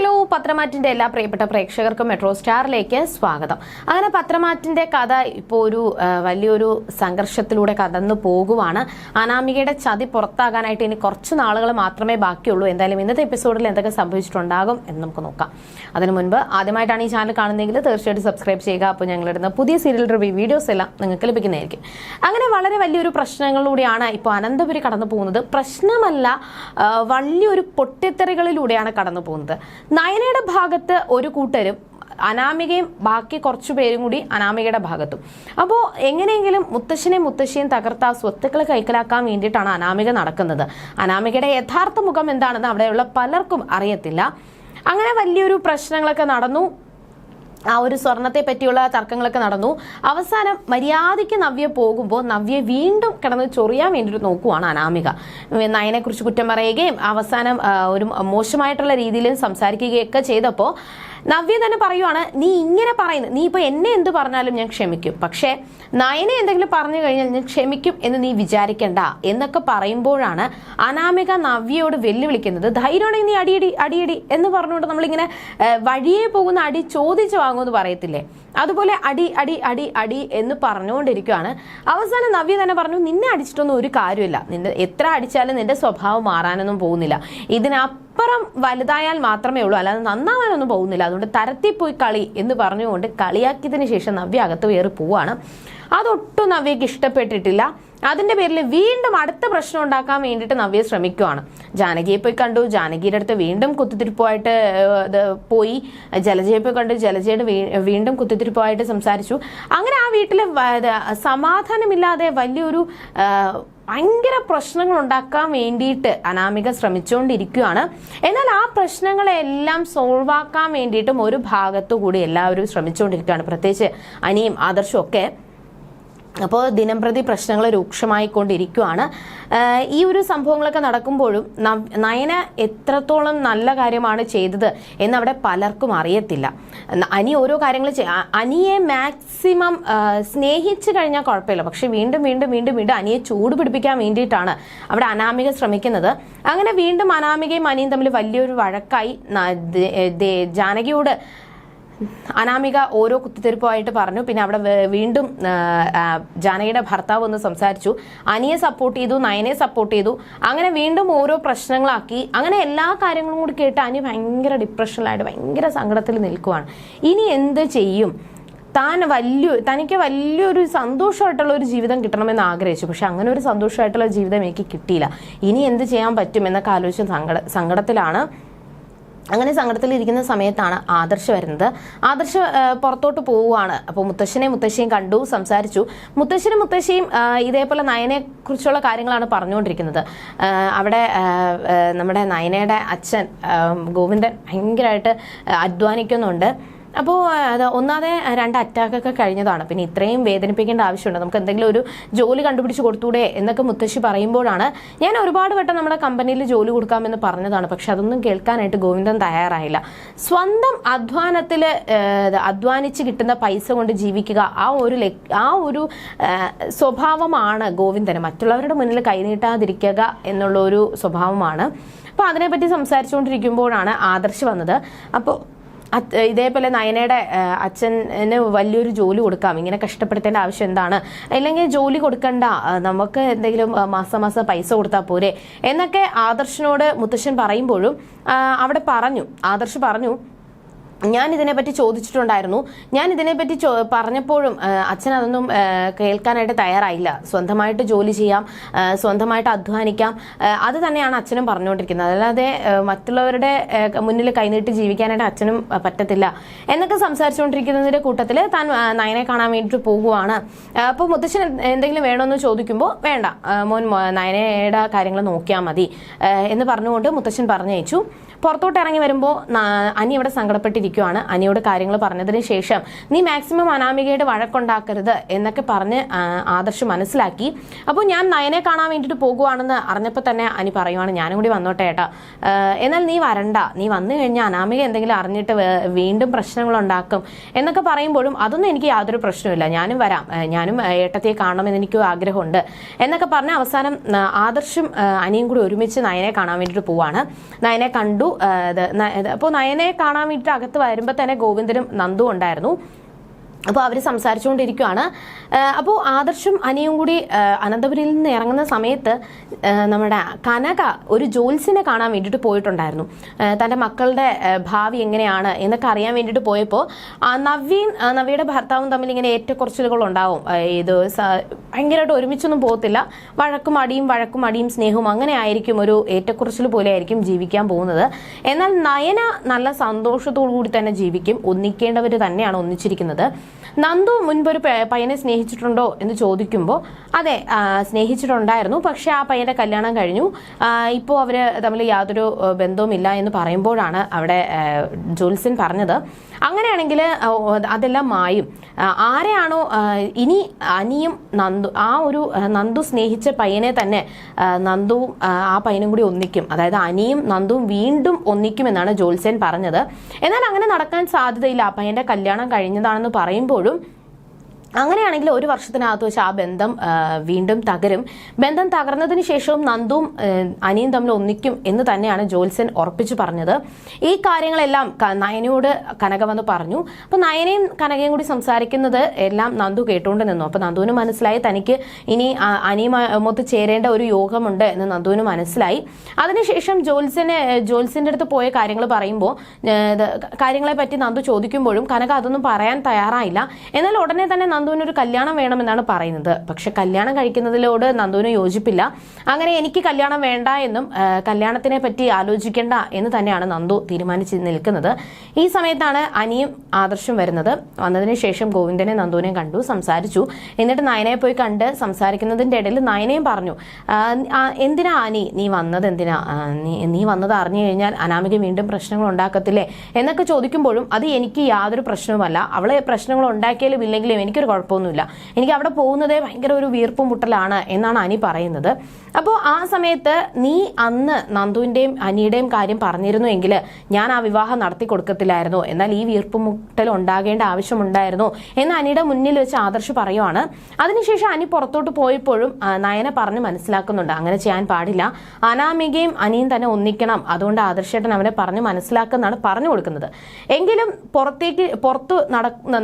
Hello പത്രമാറ്റിന്റെ എല്ലാ പ്രിയപ്പെട്ട പ്രേക്ഷകർക്കും മെട്രോ സ്റ്റാറിലേക്ക് സ്വാഗതം. അങ്ങനെ പത്രമാറ്റിന്റെ കഥ ഇപ്പോൾ ഒരു വലിയൊരു സംഘർഷത്തിലൂടെ കടന്നു പോകുവാണ്. അനാമികയുടെ ചതി പുറത്താകാനായിട്ട് ഇനി കുറച്ച് നാളുകൾ മാത്രമേ ബാക്കിയുള്ളൂ. എന്തായാലും ഇന്നത്തെ എപ്പിസോഡിൽ എന്തൊക്കെ സംഭവിച്ചിട്ടുണ്ടാകും എന്ന് നമുക്ക് നോക്കാം. അതിനു മുൻപ് ആദ്യമായിട്ടാണ് ഈ ചാനൽ കാണുന്നതെങ്കിൽ തീർച്ചയായിട്ടും സബ്സ്ക്രൈബ് ചെയ്യുക. അപ്പോൾ ഞങ്ങളിടുന്ന പുതിയ സീരിയൽ റിവ്യൂ വീഡിയോസ് എല്ലാം നിങ്ങൾക്ക് ലഭിക്കുന്നതായിരിക്കും. അങ്ങനെ വളരെ വലിയൊരു പ്രശ്നങ്ങളിലൂടെയാണ് ഇപ്പോൾ അനന്തപുരി കടന്നു പോകുന്നത്. പ്രശ്നമല്ല വലിയൊരു പൊട്ടിത്തെറികളിലൂടെയാണ് കടന്നു പോകുന്നത്. നയനയുടെ ഭാഗത്ത് ഒരു കൂട്ടരും അനാമികയും ബാക്കി കുറച്ചു പേരും കൂടി അനാമികയുടെ ഭാഗത്തും. അപ്പോൾ എങ്ങനെയെങ്കിലും മുത്തശ്ശനെ മുത്തശ്ശിയും തകർത്ത സ്വത്തുക്കൾ കൈക്കലാക്കാൻ വേണ്ടിയിട്ടാണ് അനാമിക നടക്കുന്നത്. അനാമികയുടെ യഥാർത്ഥ മുഖം എന്താണെന്ന് അവിടെയുള്ള പലർക്കും അറിയത്തില്ല. അങ്ങനെ വലിയൊരു പ്രശ്നങ്ങളൊക്കെ നടന്നു. ആ ഒരു സ്വർണത്തെ പറ്റിയുള്ള തർക്കങ്ങളൊക്കെ നടന്നു. അവസാനം മര്യാദയ്ക്ക് നവ്യ പോകുമ്പോൾ നവ്യ വീണ്ടും കിടന്ന് ചൊറിയാൻ വേണ്ടിയിട്ട് നോക്കുവാണ് അനാമിക. നയനെക്കുറിച്ച് കുറ്റം പറയുകയും അവസാനം ഒരു മോശമായിട്ടുള്ള രീതിയിൽ സംസാരിക്കുകയൊക്കെ ചെയ്തപ്പോൾ നവ്യ തന്നെ പറയുവാണ് നീ ഇങ്ങനെ പറയുന്നത് നീ ഇപ്പോൾ എന്നെ എന്ത് പറഞ്ഞാലും ഞാൻ ക്ഷമിക്കും. പക്ഷേ നയനെ എന്തെങ്കിലും പറഞ്ഞു കഴിഞ്ഞാൽ ഞാൻ ക്ഷമിക്കും എന്ന് നീ വിചാരിക്കണ്ട എന്നൊക്കെ പറയുമ്പോഴാണ് അനാമിക നവ്യയോട് വെല്ലുവിളിക്കുന്നത്. ധൈര്യമാണെങ്കിൽ നീ അടിയടി അടിയടി എന്ന് പറഞ്ഞുകൊണ്ട് നമ്മളിങ്ങനെ വഴിയെ പോകുന്ന അടി ചോദിച്ചു വാങ്ങുമെന്ന് പറയത്തില്ലേ? അതുപോലെ അടി അടി അടി അടി എന്ന് പറഞ്ഞുകൊണ്ടിരിക്കുകയാണ്. അവസാനം നവ്യ തന്നെ പറഞ്ഞു നിന്നെ അടിച്ചിട്ടൊന്നും ഒരു കാര്യമില്ല. നിന്റെ എത്ര അടിച്ചാലും നിന്റെ സ്വഭാവം മാറാനൊന്നും പോകുന്നില്ല. ഇതിനപ്പുറം വലുതായാൽ മാത്രമേ ഉള്ളൂ. അല്ലാതെ നന്നാവാനൊന്നും പോകുന്നില്ല. അതുകൊണ്ട് തരത്തിപ്പോയി കളി എന്ന് പറഞ്ഞുകൊണ്ട് കളിയാക്കിയതിന് ശേഷം നവ്യ അകത്ത് കയറി പോവാണ്. അതൊട്ടും നവ്യക്ക് ഇഷ്ടപ്പെട്ടിട്ടില്ല. അതിന്റെ പേരിൽ വീണ്ടും അടുത്ത പ്രശ്നം ഉണ്ടാക്കാൻ വേണ്ടിയിട്ട് നവ്യ ശ്രമിക്കുവാണ്. ജാനകിയെ പോയി കണ്ടു. ജാനകിയുടെ അടുത്ത് വീണ്ടും കുത്തിത്തിരിപ്പുമായിട്ട് പോയി. ജലജയെ പോയി കണ്ടു. ജലജയുടെ വീണ്ടും കുത്തിത്തിരിപ്പുമായിട്ട് സംസാരിച്ചു. അങ്ങനെ ആ വീട്ടിലെ സമാധാനമില്ലാതെ വലിയൊരു ഭയങ്കര പ്രശ്നങ്ങൾ ഉണ്ടാക്കാൻ വേണ്ടിയിട്ട് അനാമിക ശ്രമിച്ചുകൊണ്ടിരിക്കുകയാണ്. എന്നാൽ ആ പ്രശ്നങ്ങളെല്ലാം സോൾവ് ആക്കാൻ വേണ്ടിയിട്ടും ഒരു ഭാഗത്തു കൂടി എല്ലാവരും ശ്രമിച്ചുകൊണ്ടിരിക്കുകയാണ്. പ്രത്യേകിച്ച് അനിയും ആദർശവും ഒക്കെ. അപ്പോൾ ദിനംപ്രതി പ്രശ്നങ്ങൾ രൂക്ഷമായിക്കൊണ്ടിരിക്കുകയാണ് ഈ ഒരു സംഭവങ്ങളൊക്കെ നടക്കുമ്പോഴും നയന എത്രത്തോളം നല്ല കാര്യമാണ് ചെയ്തത് എന്നവിടെ പലർക്കും അറിയത്തില്ല. അനി ഓരോ കാര്യങ്ങൾ അനിയെ മാക്സിമം സ്നേഹിച്ചു കഴിഞ്ഞാൽ കുഴപ്പമില്ല. പക്ഷെ വീണ്ടും വീണ്ടും വീണ്ടും വീണ്ടും അനിയെ ചൂട് പിടിപ്പിക്കാൻ വേണ്ടിയിട്ടാണ് അവിടെ അനാമിക ശ്രമിക്കുന്നത്. അങ്ങനെ വീണ്ടും അനാമികയും അനിയും തമ്മിൽ വലിയൊരു വഴക്കായി ജാനകിയോട് അനാമിക ഓരോ കുത്തിത്തിരിപ്പുമായിട്ട് പറഞ്ഞു. പിന്നെ അവിടെ വീണ്ടും ജാനകിയുടെ ഭർത്താവ് ഒന്ന് സംസാരിച്ചു. അനിയെ സപ്പോർട്ട് ചെയ്തു നയനെ സപ്പോർട്ട് ചെയ്തു. അങ്ങനെ വീണ്ടും ഓരോ പ്രശ്നങ്ങളാക്കി. അങ്ങനെ എല്ലാ കാര്യങ്ങളും കൂടി കേട്ട് അനി ഭയങ്കര ഡിപ്രഷനിലായിട്ട് ഭയങ്കര സങ്കടത്തിൽ നിൽക്കുവാണ്. ഇനി എന്ത് ചെയ്യും? താൻ വലിയ തനിക്ക് വലിയൊരു സന്തോഷമായിട്ടുള്ള ഒരു ജീവിതം കിട്ടണമെന്ന് ആഗ്രഹിച്ചു. പക്ഷെ അങ്ങനെ ഒരു സന്തോഷമായിട്ടുള്ള ജീവിതം എനിക്ക് കിട്ടിയില്ല. ഇനി എന്ത് ചെയ്യാൻ പറ്റും എന്നൊക്കെ ആലോചിച്ച് സങ്കട സങ്കടത്തിലാണ് അങ്ങനെ സങ്കടത്തിലിരിക്കുന്ന സമയത്താണ് ആദർശ് വരുന്നത്. ആദർശ് പുറത്തോട്ട് പോവുകയാണ്. അപ്പോൾ മുത്തശ്ശനെ മുത്തശ്ശിയും കണ്ടു സംസാരിച്ചു. മുത്തശ്ശനും മുത്തശ്ശിയും ഇതേപോലെ നയനെ കുറിച്ചുള്ള കാര്യങ്ങളാണ് പറഞ്ഞുകൊണ്ടിരിക്കുന്നത്. അവിടെ നമ്മുടെ നയനയുടെ അച്ഛൻ ഗോവിന്ദൻ ഭയങ്കരമായിട്ട് അധ്വാനിക്കുന്നുണ്ട്. അപ്പോൾ അത് ഒന്നാതെ രണ്ട് അറ്റാക്കൊക്കെ കഴിഞ്ഞതാണ്. പിന്നെ ഇത്രയും വേദനിപ്പിക്കേണ്ട ആവശ്യമുണ്ട്. നമുക്ക് എന്തെങ്കിലും ഒരു ജോലി കണ്ടുപിടിച്ച് കൊടുത്തൂടെ എന്നൊക്കെ മുത്തശ്ശി പറയുമ്പോഴാണ് ഞാൻ ഒരുപാട് വട്ടം നമ്മുടെ കമ്പനിയിൽ ജോലി കൊടുക്കാമെന്ന് പറഞ്ഞതാണ്. പക്ഷെ അതൊന്നും കേൾക്കാനായിട്ട് ഗോവിന്ദൻ തയ്യാറായില്ല. സ്വന്തം അധ്വാനത്തിൽ അധ്വാനിച്ച് കിട്ടുന്ന പൈസ കൊണ്ട് ജീവിക്കുക ആ ഒരു ആ ഒരു സ്വഭാവമാണ് ഗോവിന്ദന്. മറ്റുള്ളവരുടെ മുന്നിൽ കൈനീട്ടാതിരിക്കുക എന്നുള്ള ഒരു സ്വഭാവമാണ്. അപ്പോൾ അതിനെപ്പറ്റി സംസാരിച്ചുകൊണ്ടിരിക്കുമ്പോഴാണ് ആദർശ് വന്നത്. അപ്പോൾ ഇതേപോലെ നയനയുടെ അച്ഛന് വലിയൊരു ജോലി കൊടുക്കാം. ഇങ്ങനെ കഷ്ടപ്പെടുത്തേണ്ട ആവശ്യം എന്താണ്? അല്ലെങ്കിൽ ജോലി കൊടുക്കണ്ട. നമുക്ക് എന്തെങ്കിലും മാസം മാസം പൈസ കൊടുത്താൽ പോരെ. എന്നൊക്കെ ആദർശനോട് മുത്തശ്ശൻ പറയുമ്പോഴും അവിടെ പറഞ്ഞു. ആദർശ് പറഞ്ഞു ഞാൻ ഇതിനെപ്പറ്റി ചോദിച്ചിട്ടുണ്ടായിരുന്നു. ഞാൻ ഇതിനെപ്പറ്റി പറഞ്ഞപ്പോഴും അച്ഛൻ അതൊന്നും കേൾക്കാനായിട്ട് തയ്യാറായില്ല. സ്വന്തമായിട്ട് ജോലി ചെയ്യാം സ്വന്തമായിട്ട് അധ്വാനിക്കാം അത് തന്നെയാണ് അച്ഛനും പറഞ്ഞുകൊണ്ടിരിക്കുന്നത്. അല്ലാതെ മറ്റുള്ളവരുടെ മുന്നിൽ കൈനീട്ടി ജീവിക്കാനായിട്ട് അച്ഛനും പറ്റത്തില്ല. എന്നൊക്കെ സംസാരിച്ചുകൊണ്ടിരിക്കുന്നതിന്റെ കൂട്ടത്തിൽ താൻ നയനെ കാണാൻ വേണ്ടിയിട്ട് പോകുവാണ് അപ്പോൾ മുത്തശ്ശൻ എന്തെങ്കിലും വേണമെന്ന് ചോദിക്കുമ്പോൾ വേണ്ട. മോൻ നയനയുടെ കാര്യങ്ങൾ നോക്കിയാൽ മതി. എന്ന് പറഞ്ഞുകൊണ്ട് മുത്തശ്ശൻ പറഞ്ഞയച്ചു. പുറത്തോട്ട് ഇറങ്ങി വരുമ്പോൾ അനി ഇവിടെ സങ്കടപ്പെട്ടിരിക്കുവാണ് അനിയോട് കാര്യങ്ങൾ പറഞ്ഞതിന് ശേഷം നീ മാക്സിമം അനാമികയുടെ വഴക്കുണ്ടാക്കരുത് എന്നൊക്കെ പറഞ്ഞ് ആദർശ് മനസ്സിലാക്കി. അപ്പോൾ ഞാൻ നയനെ കാണാൻ വേണ്ടിയിട്ട് പോകുവാണെന്ന് അറിഞ്ഞപ്പോൾ തന്നെ അനി പറയുവാണ് ഞാനും കൂടി വന്നോട്ടെ ഏട്ടാ. എന്നാൽ നീ വരണ്ട. നീ വന്നു കഴിഞ്ഞാൽ അനാമിക എന്തെങ്കിലും അറിഞ്ഞിട്ട് വീണ്ടും പ്രശ്നങ്ങളുണ്ടാക്കും എന്നൊക്കെ പറയുമ്പോഴും അതൊന്നും എനിക്ക് യാതൊരു പ്രശ്നമില്ല ഞാനും വരാം. ഞാനും ഏട്ടത്തെ കാണണമെന്ന് എനിക്ക് ആഗ്രഹമുണ്ട് എന്നൊക്കെ പറഞ്ഞ് അവസാനം ആദർശും അനിയും കൂടി ഒരുമിച്ച് നയനെ കാണാൻ വേണ്ടിയിട്ട് പോവാണ്. നയനെ കണ്ടു. അപ്പോൾ നയനെ കാണാൻ വേണ്ടിയിട്ട് അകത്ത് വരുമ്പോൾ തന്നെ ഗോവിന്ദനും നന്ദു ഉണ്ടായിരുന്നു. അപ്പോൾ അവർ സംസാരിച്ചുകൊണ്ടിരിക്കുകയാണ് അപ്പോൾ ആദർശും അനിയും കൂടി അനന്തപുരിയിൽ നിന്ന് ഇറങ്ങുന്ന സമയത്ത് നമ്മുടെ കനക ഒരു ജോൽസിനെ കാണാൻ വേണ്ടിയിട്ട് പോയിട്ടുണ്ടായിരുന്നു. തന്റെ മക്കളുടെ ഭാവി എങ്ങനെയാണ് എന്നൊക്കെ അറിയാൻ വേണ്ടിയിട്ട് പോയപ്പോൾ ആ, നവിയുടെ ഭർത്താവും തമ്മിൽ ഇങ്ങനെ ഏറ്റക്കുറച്ചിലുകൾ ഉണ്ടാവും. ഇത് ഭയങ്കരമായിട്ട് ഒരുമിച്ചൊന്നും പോകത്തില്ല. വഴക്കും അടിയും വഴക്കും അടിയും സ്നേഹവും അങ്ങനെ ആയിരിക്കും ഒരു ഏറ്റക്കുറച്ചിൽ പോലെ ആയിരിക്കും ജീവിക്കാൻ പോകുന്നത്. എന്നാൽ നയന നല്ല സന്തോഷത്തോടു കൂടി തന്നെ ജീവിക്കും. ഒന്നിക്കേണ്ടവർ തന്നെയാണ് ഒന്നിച്ചിരിക്കുന്നത്. നന്ദു മുൻപൊരു പയ്യനെ സ്നേഹിച്ചിട്ടുണ്ടോ എന്ന് ചോദിക്കുമ്പോൾ അതെ സ്നേഹിച്ചിട്ടുണ്ടായിരുന്നു പക്ഷെ ആ പയ്യന്റെ കല്യാണം കഴിഞ്ഞു. ഇപ്പോൾ അവർ തമ്മിൽ യാതൊരു ബന്ധവുമില്ല എന്ന് പറയുമ്പോഴാണ് അവിടെ ജോൽസിൻ പറഞ്ഞത്. അങ്ങനെയാണെങ്കിൽ അതെല്ലാം മായും. ആരെയാണോ ഇനി അനിയും നന്ദു ആ ഒരു നന്ദു സ്നേഹിച്ച പയ്യനെ തന്നെ നന്ദു നന്ദുവും ആ, ആ പയ്യനും കൂടി ഒന്നിക്കും. അതായത് അനിയും നന്ദുവും വീണ്ടും ഒന്നിക്കുമെന്നാണ് ജോത്സ്യൻ പറഞ്ഞത്. എന്നാൽ അങ്ങനെ നടക്കാൻ സാധ്യതയില്ല. ആ പയ്യന്റെ കല്യാണം കഴിഞ്ഞതാണെന്ന് പറയുമ്പോഴും അങ്ങനെയാണെങ്കിൽ ഒരു വർഷത്തിനകത്ത് വെച്ച് ആ ബന്ധം വീണ്ടും തകരും. ബന്ധം തകർന്നതിന് ശേഷവും നന്ദുവും ആ, അനിയും തമ്മിൽ ഒന്നിക്കും എന്ന് തന്നെയാണ് ജോൽസൻ ഉറപ്പിച്ചു പറഞ്ഞത്. ഈ കാര്യങ്ങളെല്ലാം നയനയോട് കനക വന്ന് പറഞ്ഞു. അപ്പൊ നയനയും കനകയും കൂടി സംസാരിക്കുന്നത് എല്ലാം നന്ദു കേട്ടുകൊണ്ട് നിന്നു. അപ്പൊ നന്ദുവിന് മനസ്സിലായി തനിക്ക് ഇനി അനിയുമൊത്ത് ചേരേണ്ട ഒരു യോഗമുണ്ട് എന്ന് നന്ദുവിന് മനസ്സിലായി. അതിനുശേഷം ജോത്സന് ജോത്സ്യന്റെ അടുത്ത് പോയ കാര്യങ്ങൾ പറയുമ്പോൾ കാര്യങ്ങളെ പറ്റി നന്ദു ചോദിക്കുമ്പോഴും കനക അതൊന്നും പറയാൻ തയ്യാറായില്ല. എന്നാൽ ഉടനെ തന്നെ നന്ദുവിന് ഒരു കല്യാണം വേണമെന്നാണ് പറയുന്നത്. പക്ഷെ കല്യാണം കഴിക്കുന്നതിലോട് നന്ദുവിന് യോജിപ്പില്ല. അങ്ങനെ എനിക്ക് കല്യാണം വേണ്ട എന്നും കല്യാണത്തിനെ പറ്റി ആലോചിക്കേണ്ട എന്ന് തന്നെയാണ് നന്ദു തീരുമാനിച്ച് നിൽക്കുന്നത്. ഈ സമയത്താണ് അനിയും ആദർശം വരുന്നത്. വന്നതിന് ശേഷം ഗോവിന്ദനെ നന്ദുവിനെ കണ്ടു സംസാരിച്ചു. എന്നിട്ട് നയനയെ പോയി കണ്ട് സംസാരിക്കുന്നതിന്റെ ഇടയിൽ നയനയും പറഞ്ഞു "ആ, ആ, എന്തിനാ അനി? നീ വന്നത് എന്തിനാ? നീ വന്നത് അറിഞ്ഞു കഴിഞ്ഞാൽ അനാമിക വീണ്ടും പ്രശ്നങ്ങൾ ഉണ്ടാക്കത്തില്ലേ? എന്നൊക്കെ ചോദിക്കുമ്പോഴും അത് എനിക്ക് യാതൊരു പ്രശ്നവുമല്ല. അവളെ പ്രശ്നങ്ങൾ ഉണ്ടാക്കിയാലും ഇല്ലെങ്കിലും എനിക്കൊരു കുഴപ്പമൊന്നുമില്ല. എനിക്ക് അവിടെ പോകുന്നതേ ഭയങ്കര ഒരു വീർപ്പും മുട്ടലാണ് എന്നാണ് അനി പറയുന്നത്. അപ്പോൾ ആ സമയത്ത് നീ അന്ന് നന്ദുവിന്റെയും അനിയുടെയും കാര്യം പറഞ്ഞിരുന്നു എങ്കിൽ ഞാൻ ആ വിവാഹം നടത്തി കൊടുക്കത്തില്ലായിരുന്നു. എന്നാൽ ഈ വീർപ്പും മുട്ടൽ ഉണ്ടാകേണ്ട ആവശ്യമുണ്ടായിരുന്നു എന്ന് അനിയുടെ മുന്നിൽ വെച്ച് ആദർശ് പറയുവാണ്. അതിനുശേഷം അനി പുറത്തോട്ട് പോയപ്പോഴും നയന പറഞ്ഞ് മനസ്സിലാക്കുന്നുണ്ട്. അങ്ങനെ ചെയ്യാൻ പാടില്ല. അനാമികയും അനിയും തന്നെ ഒന്നിക്കണം. അതുകൊണ്ട് ആദർശേട്ടൻ അവനെ പറഞ്ഞ് മനസ്സിലാക്കുന്നാണ് പറഞ്ഞു കൊടുക്കുന്നത്. എങ്കിലും പുറത്തേക്ക് പുറത്ത്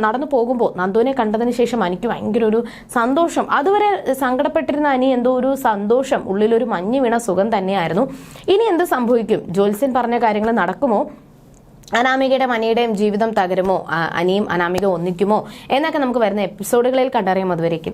നടന്നു പോകുമ്പോൾ നന്ദുവിനെ കണ്ടതിന് ശേഷം എനിക്ക് ഭയങ്കര ഒരു സന്തോഷം. അതുവരെ സങ്കടപ്പെട്ടിരുന്ന അനി എന്തോ ഒരു സന്തോഷം ഉള്ളിലൊരു മഞ്ഞ് വീണ സുഖം തന്നെയായിരുന്നു. ഇനി എന്ത് സംഭവിക്കും? ജോത്സ്യൻ പറഞ്ഞ കാര്യങ്ങൾ നടക്കുമോ? അനാമികയുടെ മനിയുടെയും ജീവിതം തകരുമോ? അനിയും അനാമിക ഒന്നിക്കുമോ? എന്നൊക്കെ നമുക്ക് വരുന്ന എപ്പിസോഡുകളിൽ കണ്ടറിയാം അതുവരേക്കും.